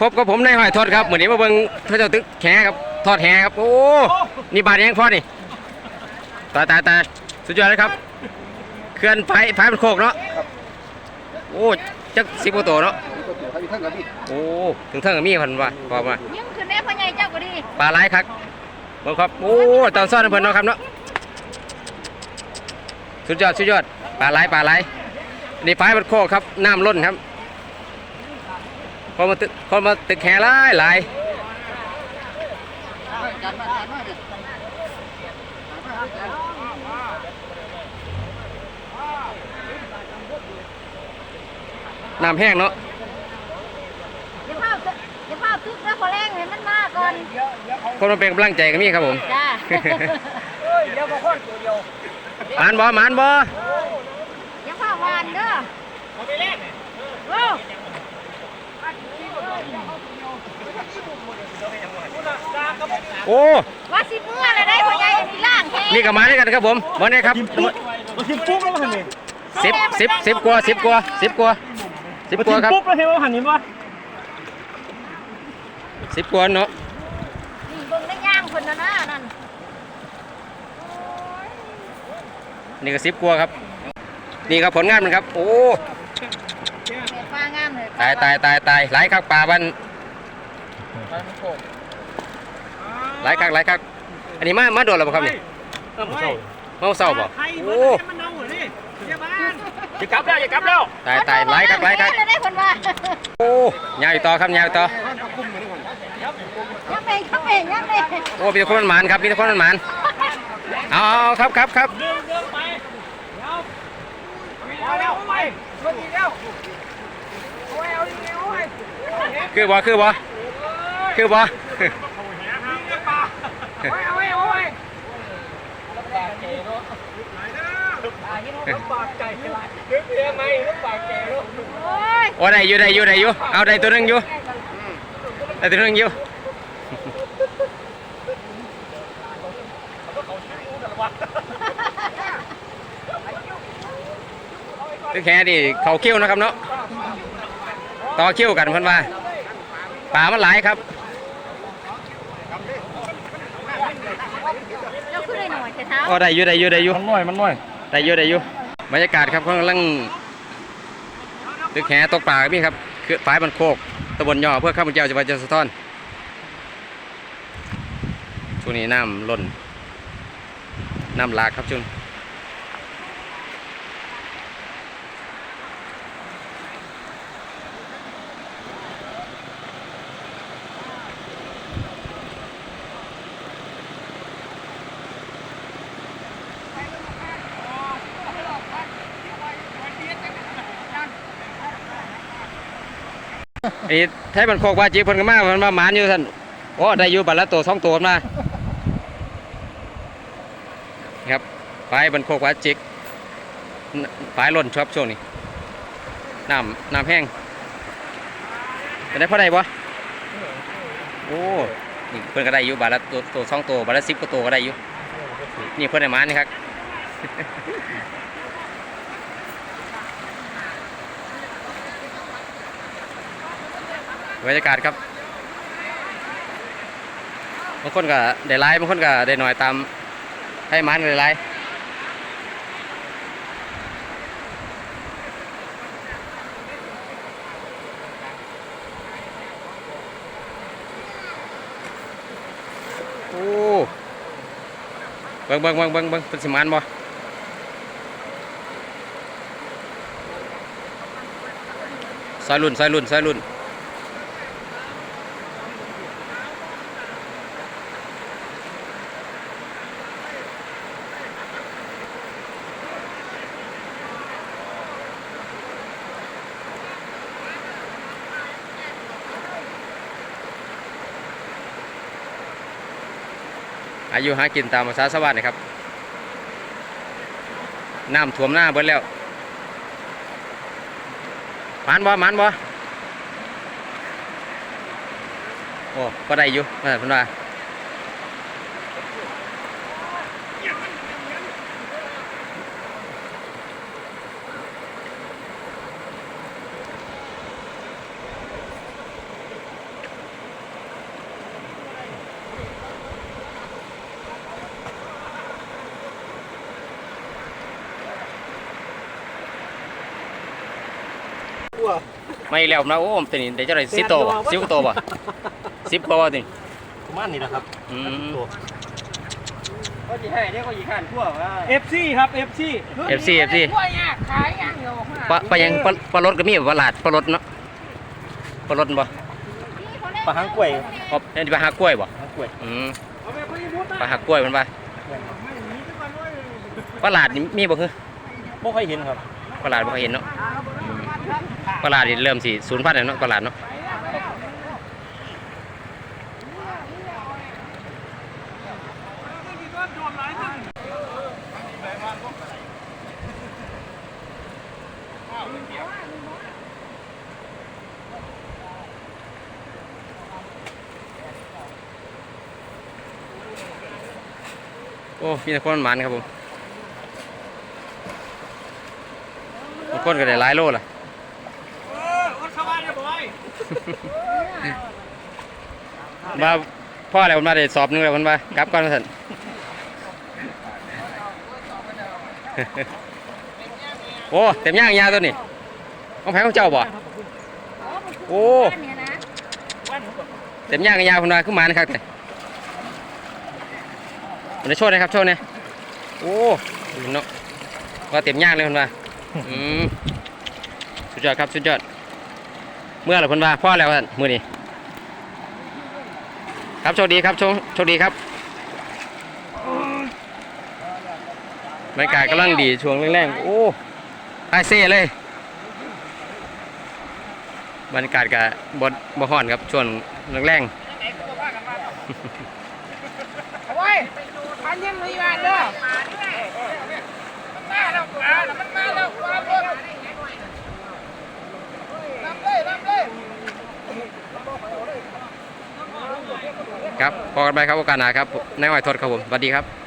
พบกับผมนายหอยทอดครับเหมือนนี้มาเบิ่งพระเจ้าตึกแขครับทอดแหครับโอ้นี่บาดยังพอนี่ตายตายตายสุดยอดเลยครับเคลื่อนไฟไฟมันโคกเนาะโอ้จักสิบกว่าตัวเนาะโอ้ถึงเท่ากับมีพันว่าพอมายิ้มขึ้นได้พ่อใหญ่เจ้าก็ดีปลาไหลครับเบิ่งครับโอ้ตอนซ่อนเพิ่นเนาะครับเนาะสุดยอดสุดยอดปลาไหลปลาไหลนี่ไฟมันโคกครับน้ำล้นครับ พอมาตึกพอมาตึกแห่หลายหลายน้ำแห้งเนาะอย่าพาอย่าพาตึกนะพอแรงให้มันมาก่อนคนมาเป็นกำลังใจกันมีครับผมจ้าหมานบ่หมานบ่อย่าพาวานเด้อโอ้ โอ้ ว่าสิเมื่อแล้วได้พ่อใหญ่อันนี้ล่างแห้งนี่ก็มาด้วยกันครับผมมาเนี่ยครับมาทิมปุ๊บแล้วมาหันนี่สิบสิบสิบกว่าสิบกว่าสิบกว่าสิบมากทิว่ามครับปุ๊บแล้วเห็นว่าหันนี่วะสิบกว่าเนาะนี่เบิ่งได้ย่างคนนะนะนั่นนี่ก็สิบกว่าครับ นี่ครับผลงานมันครับ โอ้แม่ฟ้างามเลย ตายตายตายตายหลายครับปลาบัน หลายครับหลายครับอันนี้มามาโดนแล้วบ่ครับนี่เออผู้เฒ่าเมาเศร้าบ่ไทยโอ้มันเน่าเหรอนี่พยาบาลอย่ากลับแล้วอย่ากลับแล้วตายตายหลายครับหลายครับแล้วได้คนว่าโอ้ยาวอีกต่อครับยาวอีกต่อยังเองยังเองยังเองโอ้มีแต่คนมันหมานครับมีแต่คนมันหมานเอาเอาครับครับครับเดินเดินไปเดี๋ยวเอาแล้วไปรถอีกแล้วโอ้ยเอาอีกแล้วโอ้ยคือบ่คือบ่ คือบ่เอาไว้เอาไว้เอาไว้ลำบากใจไรเรื่องเพียงไหมลำบากใจลูกโอ้ยโอ้ได้อยู่ได้อยู่ได้อยู่เอาได้ตัวนึงอยู่ได้ตัวนึงอยู่คือแค่ดิเขาเขี้ยวนะครับเนาะต่อเขี้ยวกันเพิ่นว่าป่ามันหลายครับ เจ้าขึ้นเลยหน่อย แต่เท้าโอ้ได้อยู่ได้อยู่ได้อยู่มันน้อยมันน้อยได้อยู่ได้อยู่บรรยากาศครับกำลังตึกแหตกปลาก็มีครับคือฝายมันโคกตะบนย่อเพื่อข้าพเจ้าจะไปจะสะท้อนช่วงนี้น้ำล้นน้ำหลากครับชุนไอ้ไทยมันโคกว่าจีเพิ่นก็มาเพิ่นมาหมานอยู่ท่านโอ้ได้อยู่บัดละตัวสองตัวมาครับฝายมันโคกว่าจิกฝายล้นชอบช่วงนี้น้ำน้ำแห้งจะได้พอได้บ่โอ้นี่เพิ่นก็ได้อยู่บัดละตัวตัวสองตัวบัดละสิบกว่าตัวก็ได้อยู่นี่เพิ่นได้หมานนี่ครับ บรรยากาศครับบางคนก็ได้ไล่บางคนก็ได้หน่อยตามให้มันเลยไล่โอ้เบิ่งเบิ่งเบิ่งเบิ่งเบิ่งเป็นสิมันบ่ซอยรุ่นซอยรุ่นซอยรุ่น อายุหากินตามภาษาชาวบ้านนะครับน้ำท่วมหน้าเบิดแล้วมันบ่มันบ่โอ้ก็ได้อยู่เพิ่นว่า ไม่แล้วนะโอ้ตัวนี้เดี๋ยวจะได้สิบตัวบ่สิบตัวบ่สิบกว่าบ่ตัวนี้ประมาณนี้นะครับอืมก็จะให้ได้ก็ยีขันทั่วว่าเอฟซีครับเอฟซี FC FC กล้วยเนี่ยขายยังอยู่ปลาปลายังปลาปลารถก็มีปลาหลาดปลารถเนาะปลารถบ่ปลาหางกล้วยอ๋ออันนี้ปลาหากล้วยบ่หางกล้วยอืมเอาไปคนญี่ปุ่นปลาหากล้วยมันปลาปลาหลาดนี่มีบ่คือไม่ค่อยเห็นครับปลาหลาดบ่เคยเห็นเนาะอืม ปลาดนี่เริ่มสิสูญพันธุ์แล้วเนาะปลาดเนาะโอ้มีแต่คนมันครับผมคนก็ได้หลายโลล่ะ เออวัดเข้าบ้านเนี่ยบอย มาพ่ออะไรผมมาได้สอบหนึงแล้วผมมากลับก่อนมาสั่นโอ้เต็มย่างยาตัวนี้ของแพ้ของเจ้าบ่โอ้เนี่ยนะเต็มย่างยาคุณว่าขึ้นมานะครับแต่มันจะโชว์นะครับโชว์เนี่ยโอ้เนาะว่าเต็มย่างเลยคุณว่าอืมสุดยอดครับสุดยอด เมื่อไหร่คุณว่าพ่อแล้วท่านมือนี้ครับโชคดีครับโชคโชคดีครับบรรยากาศกำลังดีช่วงแรงๆโอ้ไอเซ่เลย บรรยากาศกับบดบ่ฮ้อนครับช่วงแรงเอาไว้พันยังมีมาเด้อมาแล้วมาแล้วมันมาแล้วมาแล้วรับเลยรับเลย ๆครับ พอกันไปครับโอกาสหน้าครับนายหอยทศครับผมสวัสดีครับ